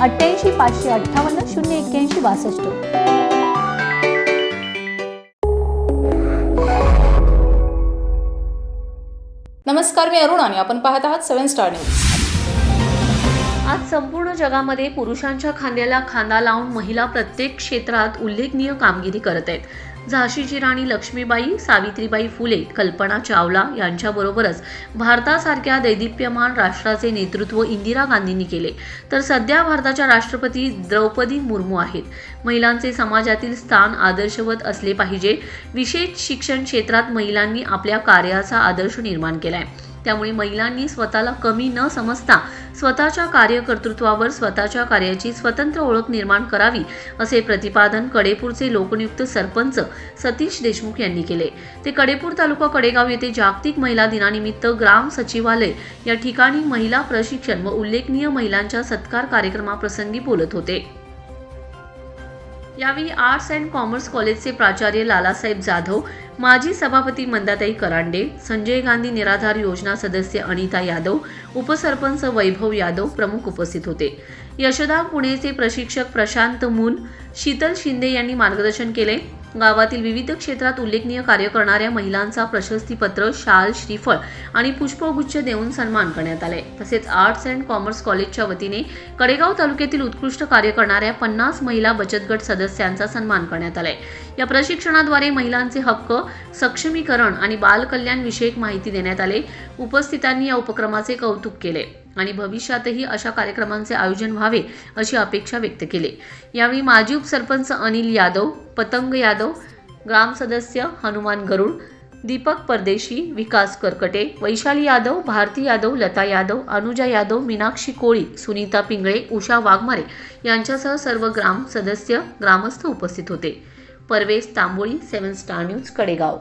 अठ्ठ्याऐंशी पाचशे अठ्ठावन्न शून्य एक्क्याऐंशी बासष्ट. नमस्कार मी अरुण आणि आपण पाहत आहात सेवन स्टार न्यूज. आज संपूर्ण जगामध्ये पुरुषांच्या खांद्याला खांदा लावून महिला प्रत्येक क्षेत्रात उल्लेखनीय कामगिरी करत आहेत. झाशीची राणी लक्ष्मीबाई सावित्रीबाई फुले कल्पना चावला यांच्याबरोबरच भारतासारख्या दैदिप्यमान राष्ट्राचे नेतृत्व इंदिरा गांधींनी केले. तर सध्या भारताच्या राष्ट्रपती द्रौपदी मुर्मू आहेत. महिलांचे समाजातील स्थान आदर्शवत असले पाहिजे. विशेष शिक्षण क्षेत्रात महिलांनी आपल्या कार्याचा आदर्श निर्माण केलाय. त्यामुळे महिलांनी स्वतःला कमी न समजता स्वतःच्या कार्यकर्तृत्वावर स्वतःच्या कार्याची स्वतंत्र ओळख निर्माण करावी असे प्रतिपादन कडेपूरचे लोकनियुक्त सरपंच सतीश देशमुख यांनी केले. ते कडेपूर तालुका कडेगाव येथे जागतिक महिला दिनानिमित्त ग्राम सचिवालय या ठिकाणी महिला प्रशिक्षण व उल्लेखनीय महिलांच्या सत्कार कार्यक्रमाप्रसंगी बोलत होते. यावेळी आर्ट्स अँड कॉमर्स कॉलेजचे प्राचार्य लालासाहेब जाधव माजी सभापती मंदाताई करांडे संजय गांधी निराधार योजना सदस्य अनिता यादव उपसरपंच वैभव यादव प्रमुख उपस्थित होते. यशोदा पुणेचे प्रशिक्षक प्रशांत मून शीतल शिंदे यांनी मार्गदर्शन केले. गावातील विविध क्षेत्रात उल्लेखनीय कार्य करणाऱ्या महिलांचा प्रशस्तीपत्र शाल श्रीफळ आणि पुष्पगुच्छ देऊन सन्मान करण्यात आले. तसेच आर्ट्स अँड कॉमर्स कॉलेजच्या वतीने कडेगाव तालुक्यातील उत्कृष्ट कार्य करणाऱ्या पन्नास महिला बचत गट सदस्यांचा सन्मान करण्यात आलाय या प्रशिक्षणाद्वारे महिलांचे हक्क सक्षमीकरण आणि बालकल्याण विषयक माहिती देण्यात आले. उपस्थितांनी या उपक्रमाचे कौतुक केले. आणि भविष्यातही अशा कार्यक्रमांचे आयोजन व्हावे अशी अपेक्षा व्यक्त केली. यावेळी माजी उपसरपंच अनिल यादव पतंग यादव ग्राम सदस्य हनुमान गरुड दीपक परदेशी विकास करकटे वैशाली यादव भारती यादव लता यादव अनुजा यादव मीनाक्षी कोळी सुनीता पिंगळे उषा वाघमारे यांच्यासह सर्व ग्राम सदस्य ग्रामस्थ उपस्थित होते. Parvesh Tamboli seven star news Kadegaon.